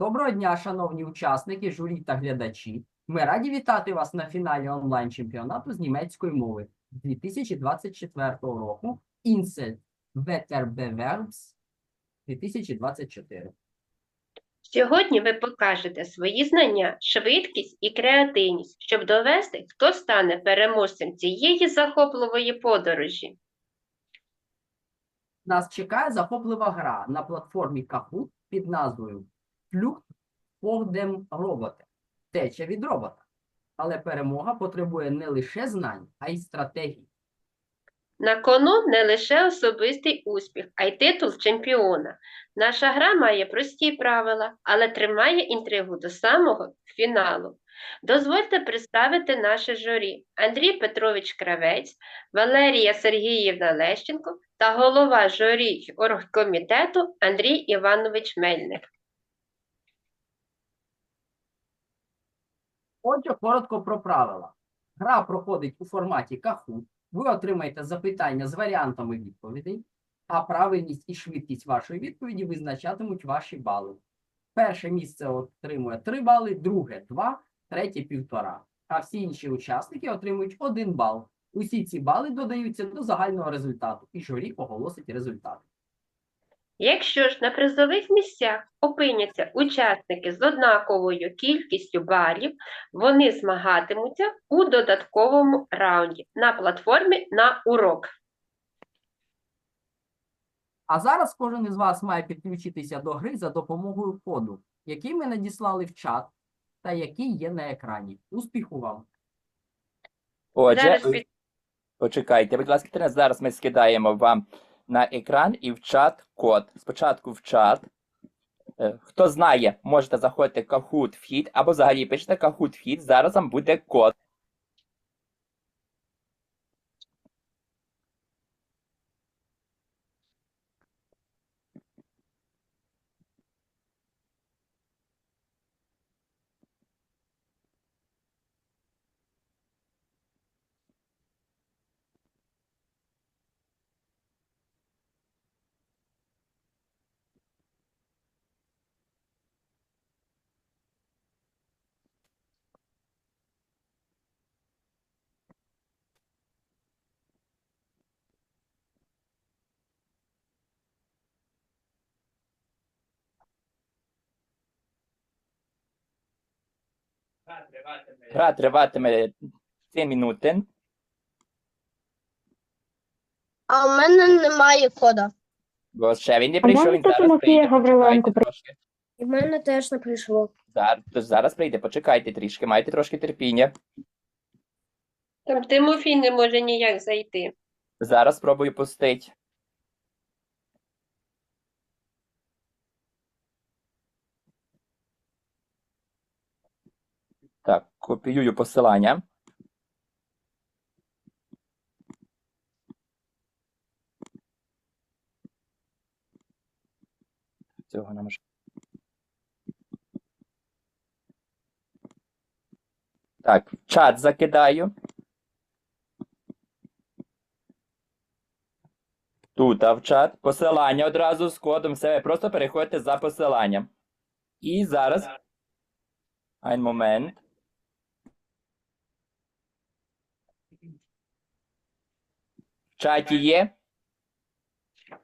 Доброго дня, шановні учасники, журі та глядачі. Ми раді вітати вас на фіналі онлайн-чемпіонату з німецької мови 2024 року Insel Wettbewerbs 2024. Сьогодні ви покажете свої знання, швидкість і креативність, щоб довести, хто стане переможцем цієї захопливої подорожі. Нас чекає захоплива гра на платформі Kahoot під назвою Flucht vor Roboter – Теча від робота. Але перемога потребує не лише знань, а й стратегій. На кону не лише особистий успіх, а й титул чемпіона. Наша гра має прості правила, але тримає інтригу до самого фіналу. Дозвольте представити наше журі Андрій Петрович Кравець, Валерія Сергіївна Лещенко та голова журі оргкомітету Андрій Іванович Мельник. Отже, коротко про правила. Гра проходить у форматі Kahoot. Ви отримаєте запитання з варіантами відповідей, а правильність і швидкість вашої відповіді визначатимуть ваші бали. Перше місце отримує 3 бали, друге 2, третє 1,5. А всі інші учасники отримують 1 бал. Усі ці бали додаються до загального результату, і журі оголосить результат. Якщо ж на призових місцях опиняться учасники з однаковою кількістю балів, вони змагатимуться у додатковому раунді на платформі на урок. А зараз кожен із вас має підключитися до гри за допомогою коду, який ми надіслали в чат та який є на екрані. Успіху вам! Отже, Зараз почекайте, будь ласка, зараз ми скидаємо вам на екран і в чат код. Спочатку в чат. Е, Хто знає, можете заходити Kahoot вхід або взагалі пишете Kahoot вхід, зараз вам буде код. Гра триватиме 3 минути. А в мене немає кода. Бо ще він не прийшов, він зараз прийде. Гавриленко трошки. І в мене теж не прийшло. Зараз, зараз прийде, почекайте трішки, майте трошки терпіння. Там Тимофій не може ніяк зайти. Зараз спробую пустити. Так, копіюю посилання. Цього може. Так, чат закидаю. Тут, в чат. Посилання одразу з кодом все. Просто переходьте за посиланням. І зараз. Ein момент. Чаті є.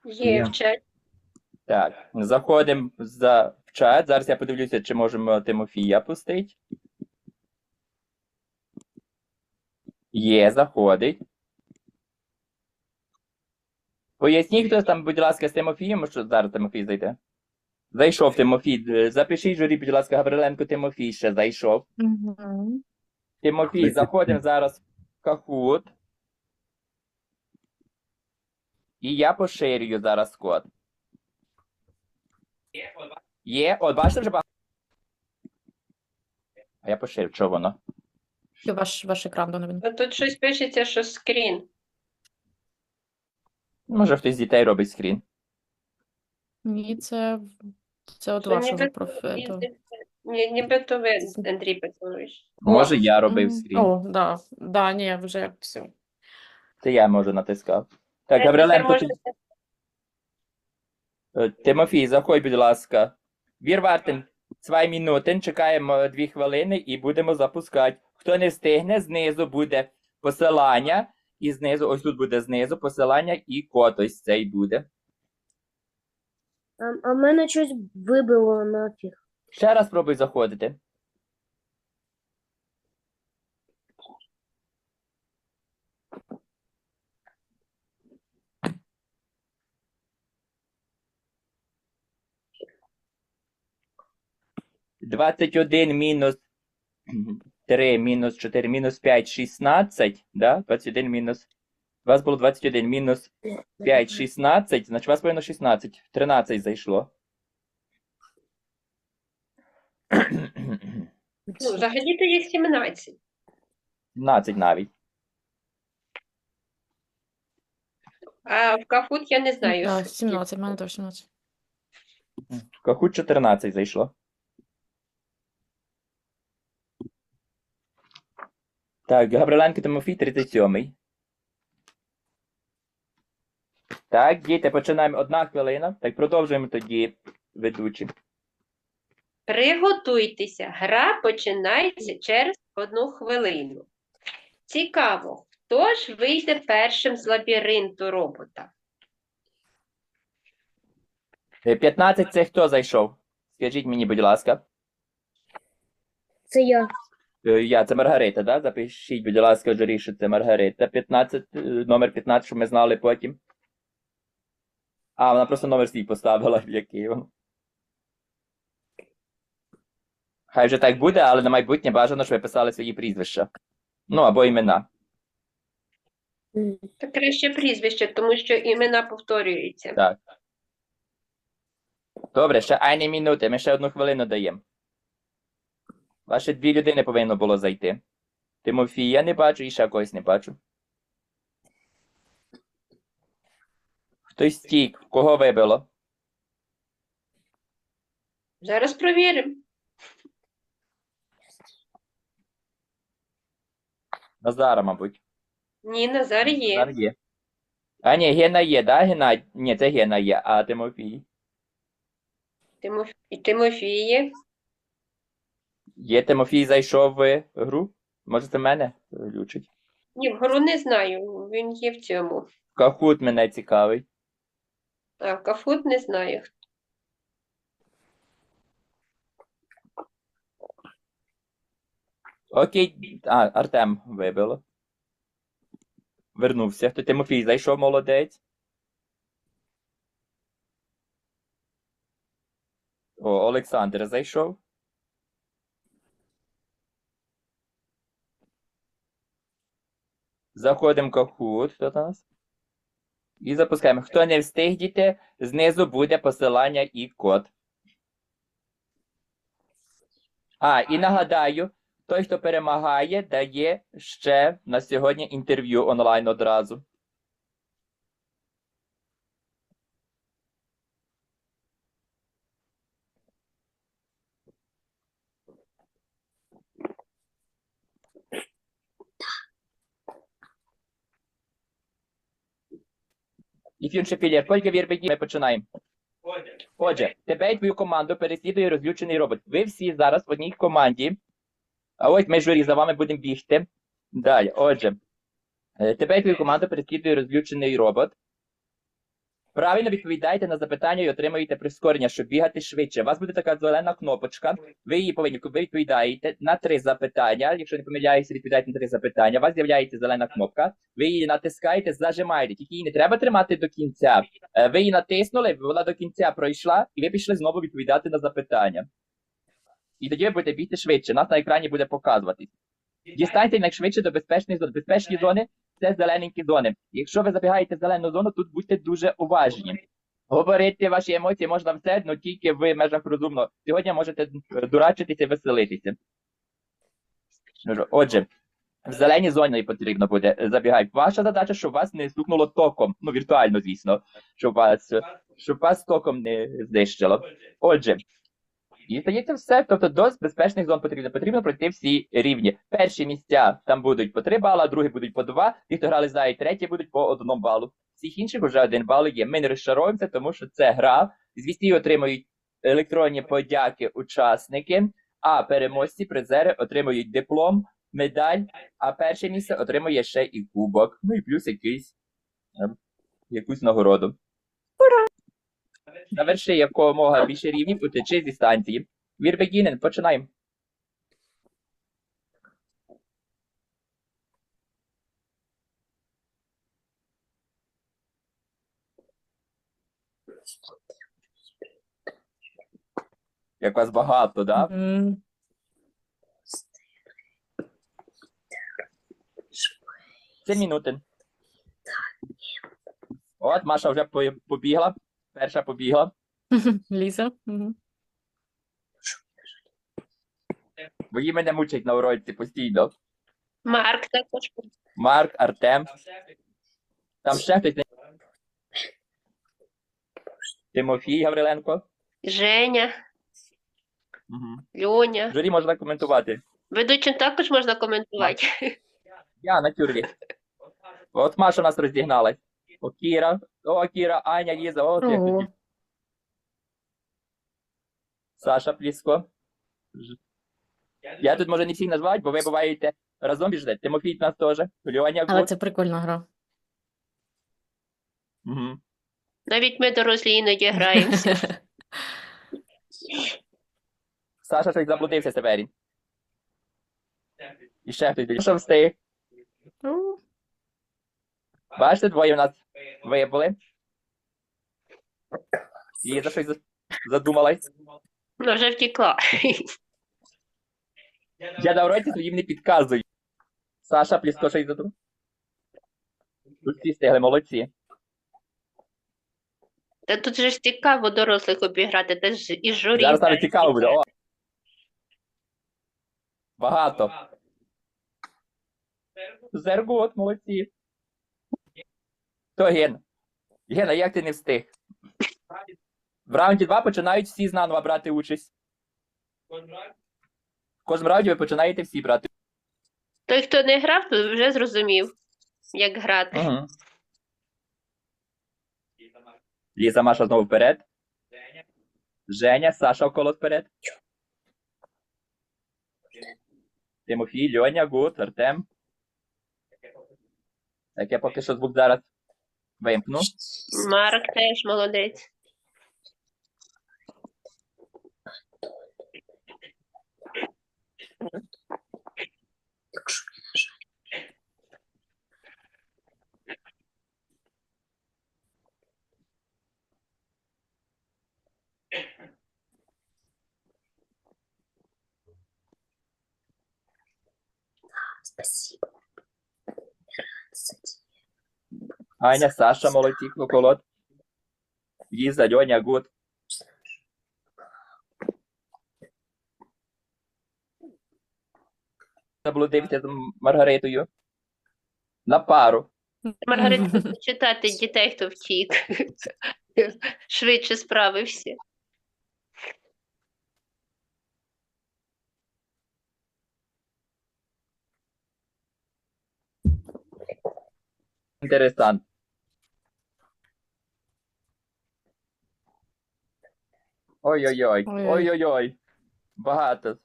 Є в чаті. Так, заходимо за в чат. Зараз я подивлюся, чи можемо Тимофія пустити. Є, заходить. Поясніть хтось там, будь ласка, з Тимофієм, що зараз Тимофій зайде. Зайшов Тимофій. Запишіть журі, будь ласка, Гавриленко Тимофій ще зайшов. Угу. Тимофій, заходимо зараз в Kahoot. І я поширюю зараз код. Є, от бачите вже багато. А я поширю, що воно? Що ваш, ваш екран? А Тут щось пишеться, що скрін. Може хтось з дітей робить скрін. Ні, це, це от Що вашого ніби- профілю. Ні, Нібито ви, Андрій Петрович. Може, я робив скрін. О, да, да, ні, вже все. Це я може натискав. Так, Тепер Гавриленко, ти- е, Тимофій, заходь, будь ласка. Wir warten 2 минути, чекаємо 2 хвилини і будемо запускати. Хто не встигне, знизу буде посилання, і знизу, ось тут буде знизу посилання і код ось цей буде. А, а мене щось вибило нафіг. Ще раз спробуй заходити. Двадцять один мінус три мінус чотири мінус п'ять шістнадцять, да? Двадцять один мінус. У вас було 21 мінус 5, 16, значить у вас повинно 16. 13 зайшло. Ну, взагалі-то є 17. 17 навіть. А в Кафут я не знаю. Так, скільки. 17, в мене теж 17. Кахут 14 зайшло. Так, Габриленко Тимофій 37. Так, діти, починаємо. Одна хвилина. Так, продовжуємо тоді ведучі. Приготуйтеся, гра починається через одну хвилину. Цікаво, хто ж вийде першим з лабіринту робота? Е, 15 це хто зайшов? Скажіть мені, будь ласка. Це я. Е, Я, це Маргарита, да? Запишіть, будь ласка, журі, що це Маргарита. 15, е, номер 15, щоб ми знали потім. А, вона просто номер свій поставила, який. він. Хай вже так буде, але на майбутнє бажано, щоб ви писали свої прізвища. Ну, або імена. Та краще прізвище, тому що імена повторюються. Так. Добре, ще айні минути, ми ще одну хвилину даємо. Ваше дві людини повинно було зайти. Тимофія не бачу і ще когось не бачу. Хтось стік, кого вибило? Зараз провіримо. Назара, мабуть. Ні, Назар є. Назар є. А ні, Гена є, да, Гена? Ні, це Гена є, а Тимофій. Тимоф... і Тимофій є. Є Тимофій зайшов в гру? Може, це мене глючить? Ні, вгору не знаю. Він є в цьому. Кахут мене цікавий. А в Кафут не знаю. Окей, а, Артем вибило. Вернувся. То Тимофій зайшов молодець. О, Олександр зайшов. Заходимо в Kahoot, Хто у нас? І запускаємо. Хто не встиг діти, знизу буде посилання і код. А, і нагадаю, той, хто перемагає, дає ще на сьогодні інтерв'ю онлайн одразу. Ефір Шепілєр, Ольга Вірбеді, ми починаємо. Отже, тебе і твою команду переслідує розлючений робот. Ви всі зараз в одній команді. А ось ми журі за вами будемо бігти. Далі, отже. е, Тебе і твою команду переслідує розлючений робот. Правильно відповідаєте на запитання і отримуєте прискорення, щоб бігати швидше. У вас буде така зелена кнопочка. Ви її повинні, ви відповідаєте на три запитання. Якщо не помиляюся, відповідаєте на три запитання. У вас з'являється зелена кнопка. Ви її натискаєте, зажимаєте. Тільки її не треба тримати до кінця. Е, Ви її натиснули, вона до кінця пройшла, і ви пішли знову відповідати на запитання. І тоді ви будете бігти швидше. Нас на екрані буде показуватись. Дістаньте якшвидше до безпечних зон. Безпечні зони це зелененькі зони. Якщо ви забігаєте в зелену зону, тут будьте дуже уважні. Говорити ваші емоції можна все, але тільки в межах розумно. Сьогодні можете е, дурачитися веселитися. Отже, в зеленій зоні потрібно буде забігати. Ваша задача, щоб вас не стукнуло током. Ну, віртуально, звісно, щоб вас, щоб вас током не знищило. Отже, і здається все. Тобто до безпечних зон потрібно. Потрібно пройти всі рівні. Перші місця там будуть по 3 бали, другі будуть по 2. Ті, хто грали за і треті, будуть по 1 балу. Всіх інших вже один бал є. Ми не розчаруємося, тому що це гра. Звісті отримують електронні подяки учасники, а переможці призери отримують диплом, медаль, а перше місце отримує ще і кубок. Ну і плюс якийсь ем, якусь нагороду. Заверши якомога більше рівнів утечи зі станції. Beginning. Починаємо. Як вас багато, да? Мгм. Це минути. От, Маша вже побігла. Перша побігла. Ліза. Мгм. Бо її мене мучать на уроці постійно. Марк також. Марк, Артем. Там ще хтось. Тимофій Гавриленко. Женя, Угу. Льоня. Журі можна коментувати. Ведучим також можна коментувати. Я на тюрлі. От Маша у нас роздігналась. О, Кіра. О, Кіра, Аня, Ліза, от як Ого. Саша Пліско. Ж- Я тут може не всіх назвати, бо ви буваєте разом біжите. Тимофій нас теж. Льоня Але Гуд. це прикольна гра. Угу. Навіть ми дорослі іноді граємося. Саша щось заблудився тепер. І ще хтось. Що встиг? Ну, Бачите, двоє в нас вибули. Ліза щось задумалась. Вона вже втекла. Я на уроці своїм не підказую. Саша Пліско щось задумав. Тут всі встигли, молодці. Та тут же ж цікаво дорослих обіграти, та ж і журі. Зараз навіть цікаво буде. О. Багато. Зергот, молодці. То Ген. Гена, як ти не встиг? В раунді 2 починають всі знаново брати участь. В кожному раунді ви починаєте всі брати. Той, хто не грав, то вже зрозумів, як грати. Угу. Ліза Маша знову вперед. Женя, Саша около вперед. Тимофій, Льоня, Гуд, Артем. Так, я поки що звук зараз вимкну. Марк теж молодець. Аня, Саша, молодці, около. Ліза, Льоня, Гуд. Заблудився з Маргаритою. На пару. Маргарита, читати дітей, хто втік. Швидше справився. Інтереsanт. Ой-ой-ой. Ой-ой. Ой-ой-ой. Багато.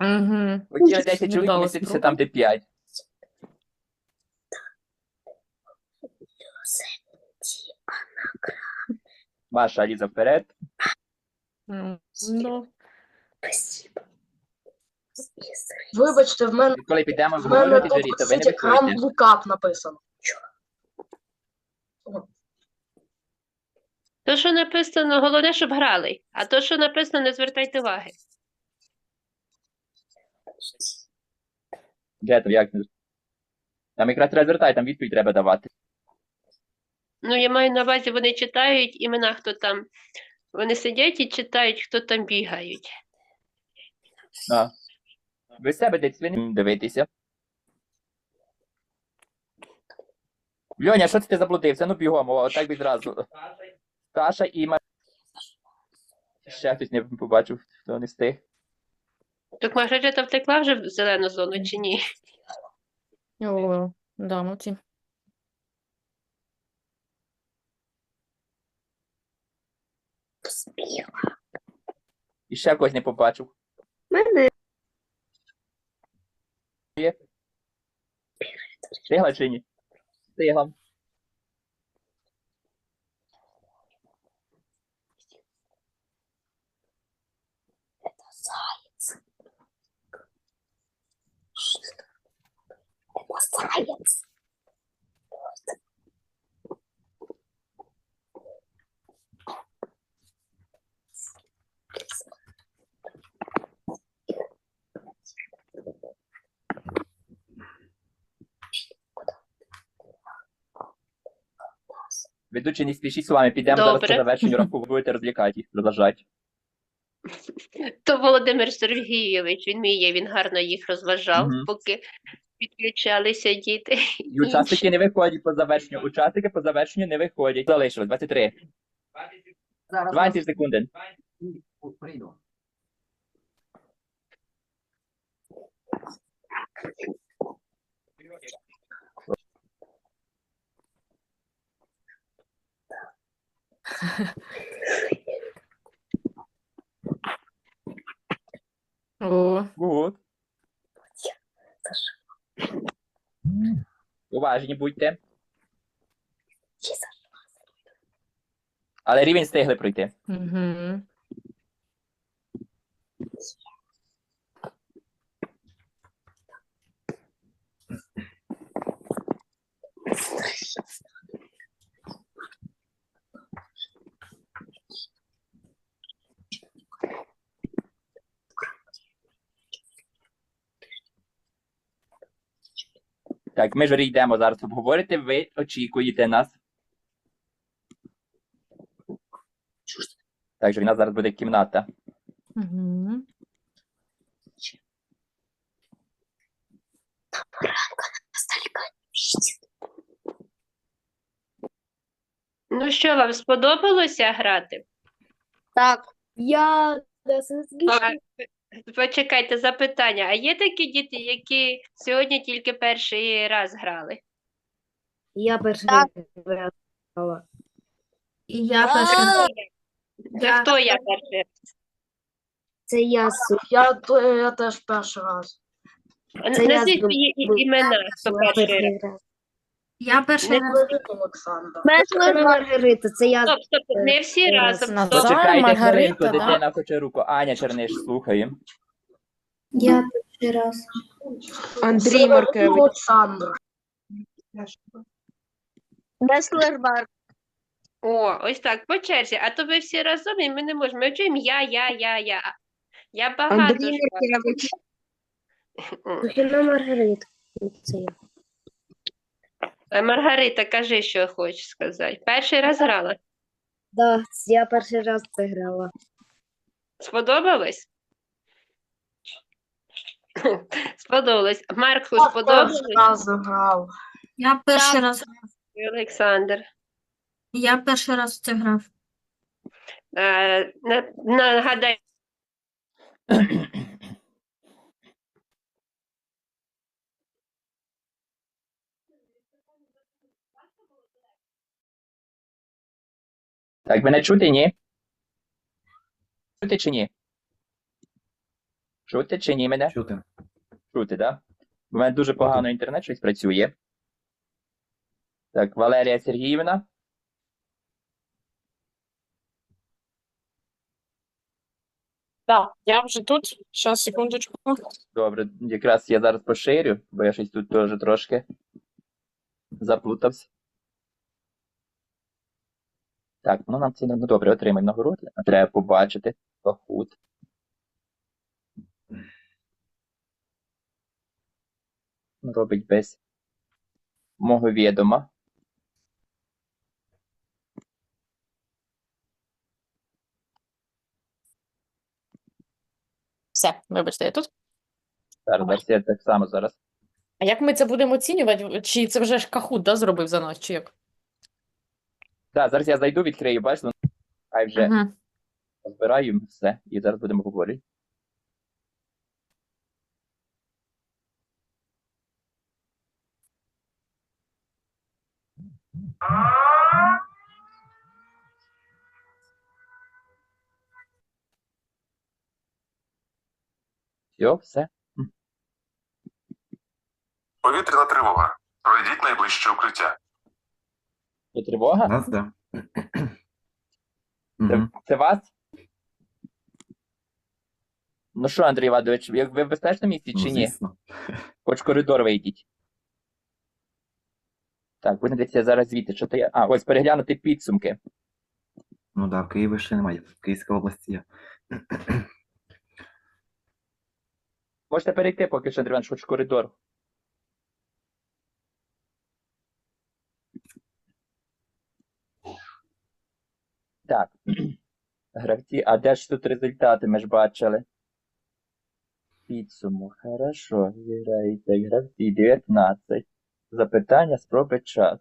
Угу. От є 10 чоловік, міститися там, де 5. Маша, Ліза вперед. Ну, Вибачте, в мене, Коли підемо в мене обговорювати тут журі, то виходить, крам блукап написано. То, що написано, головне, щоб грали. А то, що написано, не звертайте уваги. Де то, як? Там якраз треба звертати, там відповідь треба давати. Ну, я маю на увазі, вони читають імена, хто там. Вони сидять і читають, хто там бігають. А. Ви себе десь ви не дивитися. Льоня, що це ти заблудився? Ну бігом, о, так відразу. Саша і Ма... Ще хтось не побачив, хто не встиг. Так Маргарита втекла вже в зелену зону чи ні? о, да, молодці. І ще когось не побачив. Мене. Встигла чи ні? Встигла. Ведучий, не спішіть з вами, підемо зараз по Добре. завершенню рахунку, будете розвлікати їх, розважати. То Володимир Сергійович, він мій є, він гарно їх розважав, Мгм. поки підключалися діти. І учасники не виходять по завершенню. Учасники по завершенню не виходять. Залишилось 23. Зараз 20 секунд. прийду. О, Гуд. Уважні будьте. Але рівень встигли пройти. угу. Так, ми ж йдемо зараз обговорити, ви очікуєте нас. Так, що в нас зараз буде кімната. Угу. Ну що, вам сподобалося грати? Так. Я А, Почекайте запитання. А є такі діти, які сьогодні тільки перший раз грали? Я перший раз грала. І я перша. Це хто я перший раз? Це я Я, я теж перший раз. Назвіть імена, хто перший раз. Я перший Не раз. Привіт, Олександр. Маргарита, це я. Стоп, стоп, не всі разом. Назар, Стоп. Почекайте Маргарита, хвилинку, да? дитина хоче руку. Аня Черниш, слухаємо. Я перший раз. Андрій Маркевич. Олександр. Беслербар. О, ось так, по черзі. А то ви всі разом, і ми не можемо. Ми чуємо я, я, я, я. Я багато. Андрій ж Маркевич. кажу. Маргарита. Це я. Е, Маргарита, кажи, що хочеш сказати. Перший раз грала. Да, я перший раз це грала. Сподобалось? Сподобалось. Марку, Я сподобалось? перший раз грав. Я перший раз. Олександр. Я перший раз це грав. Е, на- Нагадай, Так, мене чути, ні? Чути чи ні? Чути чи ні мене? Чути. Чути, так? Да? У мене дуже погано інтернет щось працює. Так, Валерія Сергіївна. Так, я вже тут. Щас, секундочку. Добре, якраз я зараз поширю, бо я щось тут теж трошки заплутався. Так, ну нам це ну добре, отримаємо нагороди. А треба побачити Кахут. Робить без мого відома. Все, вибачте, я тут. Зараз, зараз я так само зараз. А як ми це будемо оцінювати? Чи це вже ж Кахут, да, зробив за нас, чи як? Да, зараз я зайду, відкрию, бачите, хай вже Ага. збираю все, і зараз будемо говорити. Все, все. Повітряна тривога. Пройдіть найближче укриття. Є тривога? Нас, да. Це, це вас? Ну що, Андрій Іванович, як ви в безпечному місці Ну, чи ні? звісно. Хоч коридор вийдіть. Так, дивитися зараз звідти, що то є. А, ось переглянути підсумки. Ну да, в Києві ще немає. В Київській області є. Можете перейти, поки що, Андрій Іванович, хоч коридор. Так. Гравці, а де ж тут результати? Ми ж бачили. Підсумок. Хорошо. Зіграєте гравці 19. Запитання, спроби час.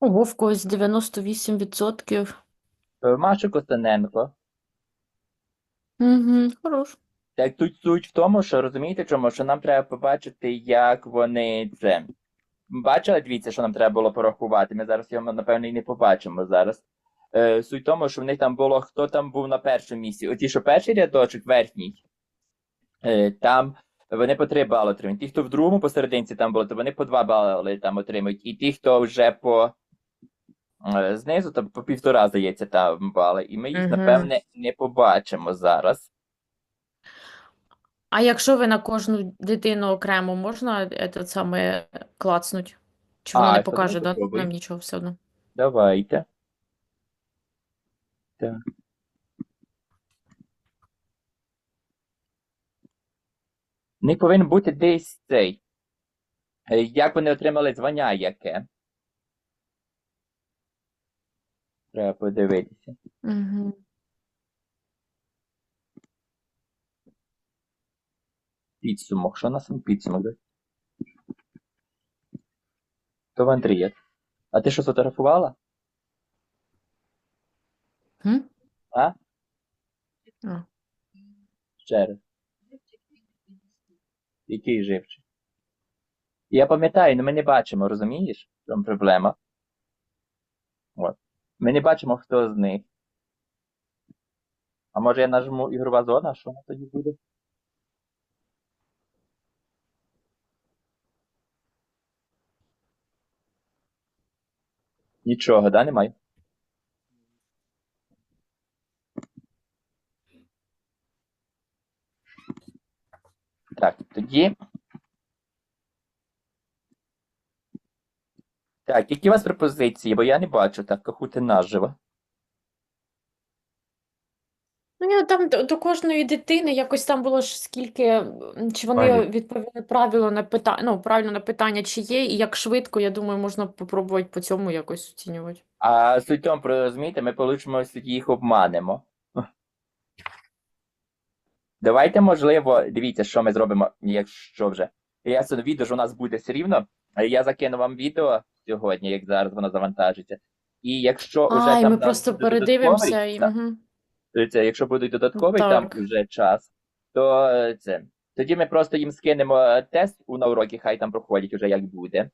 Ого, в когось 98%. Е, Маша Костененко. Угу, хорош. Так тут суть в тому, що розумієте чому? Що нам треба побачити, як вони це. Бачили, дивіться, що нам треба було порахувати. Ми зараз його, напевно, і не побачимо зараз. Е, суть в тому, що в них там було, хто там був на першому місці. Оті, що перший рядочок, верхній, е, там вони по 3 бали отримують. Ті, хто в другому посерединці там були, то вони по 2 бали там отримують. І ті, хто вже по е, знизу, то по півтора, здається, там бали. І ми їх, Мгм. напевне, не побачимо зараз. А якщо ви на кожну дитину окремо, можна этот саме клацнуть? Чи воно А, не давай покаже, да? Нам нічого все одно. Давайте. Так. В них повинен бути десь цей. е, Як вони отримали звання яке? Треба подивитися. Угу. Підсумок. Що у нас там підсумок? То в Андрія. А ти що сфотографувала? Хм? А? А. Ще раз. Який живчик? Я пам'ятаю, але ми не бачимо, розумієш? Чому проблема? От. Ми не бачимо, хто з них. А може я нажму ігрова зона, що тоді буде? Нічого, да, немає? Так, тоді. Так, які у вас пропозиції? Бо я не бачу так, кахути наживо. Ну, я там до, до кожної дитини якось там було ж скільки, чи вони Балів. відповіли правильно на питання, ну, правильно на питання, чи є, і як швидко, я думаю, можна попробувати по цьому якось оцінювати. А суть розумієте, ми получимо, їх обманемо. Давайте, можливо, дивіться, що ми зробимо, якщо вже. Я це відео ж у нас буде все рівно. Я закину вам відео сьогодні, як зараз воно завантажиться. І якщо вже А, і там ми нам просто додатковий, передивимося і. так, Угу. Це, якщо буде додатковий там вже час, то е, це. Тоді ми просто їм скинемо е, тест у на уроки, хай там проходять уже як буде.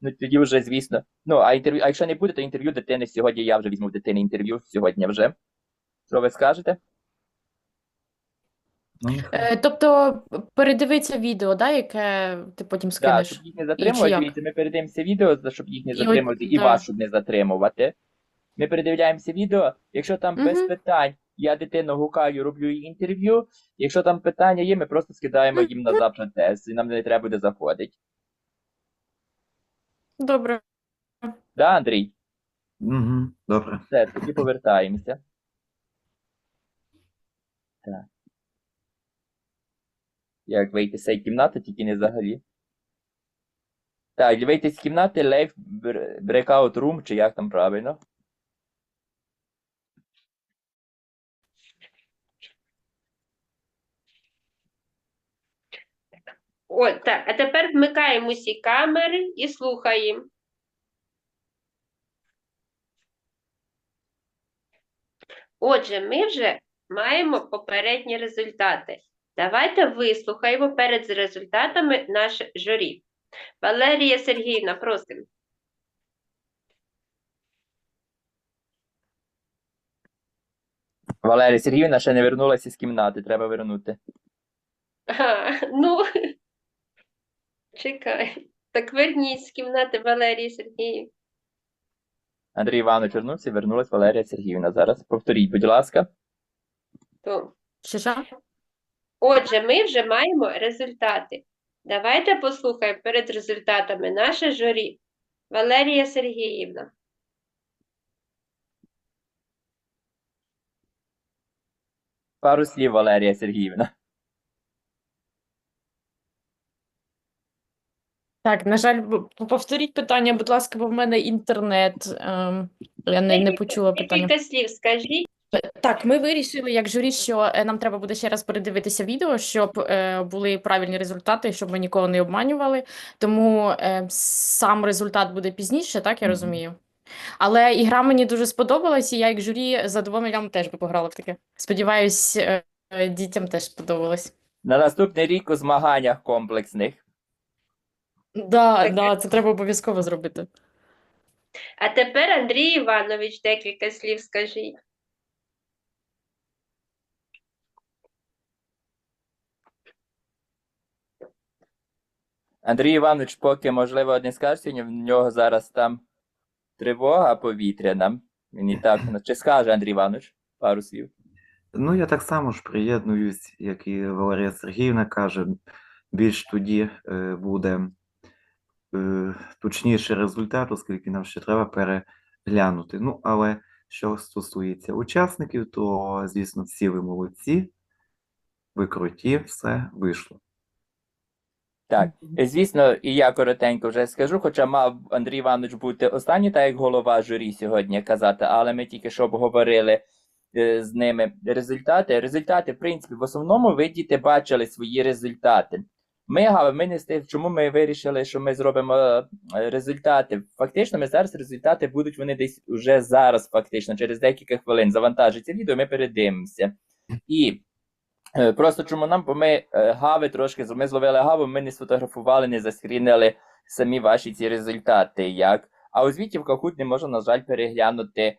Ну тоді вже, звісно. Ну, а інтерв'ю, а якщо не буде, то інтерв'ю дитини сьогодні я вже візьму в дитини інтерв'ю сьогодні вже. Що ви скажете? Ну. Е, тобто передивиться відео, да, яке ти потім Так, щоб їх не затримувати, ми передивимося відео, щоб їх не затримувати, і да. вас, щоб не затримувати. Ми передивляємося відео. Якщо там без питань, я дитину гукаю, роблю їй інтерв'ю. Якщо там питання є, ми просто скидаємо їм на завтра тест, і нам не треба буде заходити. Добре. Да, Андрій? Мгм, Добре. Все, тоді повертаємося. Так. Як вийти з цієї кімнати, тільки не взагалі. Так, вийти з кімнати, лейф breakout room, чи як там правильно. О, так, а тепер вмикаємо всі камери і слухаємо. Отже, ми вже маємо попередні результати. Давайте вислухаємо перед результатами наше журі. Валерія Сергіївна, просимо. Валерія Сергіївна ще не вернулася з кімнати, треба вернути. А, ну, чекай. Так верніть з кімнати Валерії Сергіїв. Андрій Іванович вернувся, вернулась Валерія Сергіївна. Зараз повторіть, будь ласка. То. Що що? Отже, ми вже маємо результати. Давайте послухаємо перед результатами наше журі. Валерія Сергіївна. Пару слів, Валерія Сергіївна. Так, на жаль, повторіть питання, будь ласка, бо в мене інтернет. ем, я не, не почула питання. Кілька слів скажіть. Так, ми вирішили як журі, що е, нам треба буде ще раз передивитися відео, щоб е, були правильні результати, щоб ми нікого не обманювали. Тому е, сам результат буде пізніше, так я розумію. Але ігра мені дуже сподобалась, і я як журі з задоволенням теж би пограла в таке. Сподіваюсь, е, е, дітям теж сподобалось. На наступний рік у змаганнях комплексних. Да, да, це треба обов'язково зробити. А тепер Андрій Іванович декілька слів скажіть. Андрій Іванович, поки, можливо, не скаже сьогодні, в нього зараз там тривога повітряна. Він і так, ну, чи скаже Андрій Іванович пару слів? Ну, я так само ж приєднуюсь, як і Валерія Сергіївна каже, більш тоді е, буде точніший результат, оскільки нам ще треба переглянути. Ну, але що стосується учасників, то, звісно, всі ви молодці, ви круті, все вийшло. Так, е, звісно, і я коротенько вже скажу, хоча мав Андрій Іванович бути останній, так як голова журі сьогодні казати, але ми тільки що обговорили е, з ними результати. Результати, в принципі, в основному ви діти бачили свої результати. Ми, га- ми не стиг, чому ми вирішили, що ми зробимо е, результати. Фактично, ми зараз результати будуть вони десь уже зараз, фактично, через декілька хвилин завантажиться відео, ми передивимося. І Е, Просто чому нам, бо ми е, гави трошки, ми зловили гаву, ми не сфотографували, не заскрінили самі ваші ці результати. Як. А у звіті в Kahoot не можна, на жаль, переглянути,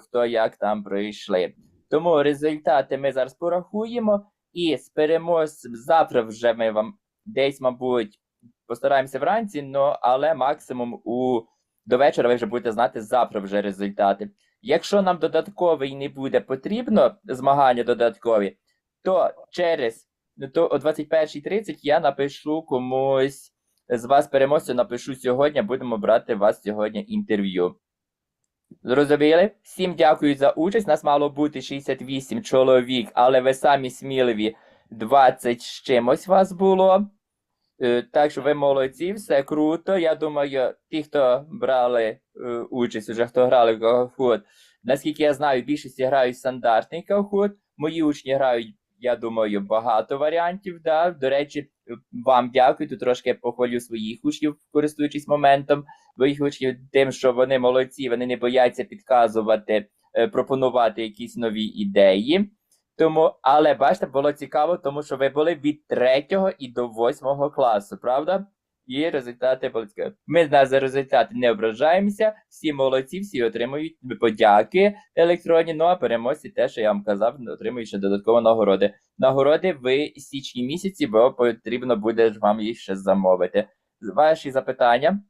хто як там пройшли. Тому результати ми зараз порахуємо і з переможцем завтра вже ми вам десь, мабуть, постараємося вранці, но, але максимум у до вечора ви вже будете знати завтра вже результати. Якщо нам додатковий не буде потрібно, змагання додаткові, то через ну, то о 21.30 я напишу комусь з вас переможцю, напишу сьогодні, будемо брати вас сьогодні інтерв'ю. Зрозуміли? Всім дякую за участь. Нас мало бути 68 чоловік, але ви самі сміливі 20 з чимось вас було. Е, Так що ви молодці, все круто. Я думаю, ті, хто брали е, участь, уже хто грали в Kahoot, наскільки я знаю, більшість грають стандартний Kahoot. Мої учні грають, я думаю, багато варіантів. Да? До речі, вам дякую. Тут трошки похвалю своїх учнів, користуючись моментом. Своїх учнів тим, що вони молодці, вони не бояться підказувати, е, пропонувати якісь нові ідеї. Тому, але бачите, було цікаво, тому що ви були від 3 і до 8 класу, правда? І результати були цікаві. Ми на за результати не ображаємося, всі молодці, всі отримують подяки електронні. Ну а переможці, те, що я вам казав, отримують ще додатково нагороди. Нагороди в січні місяці, бо потрібно буде вам їх ще замовити. Ваші запитання?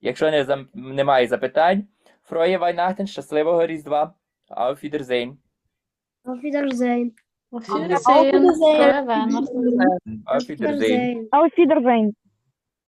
Якщо не немає запитань, Фроє Вайнахтен, щасливого Різдва. Auf Wiedersehen. Auf Wiedersehen. Auf Wiedersehen. Auf Wiedersehen. Auf Wiedersehen.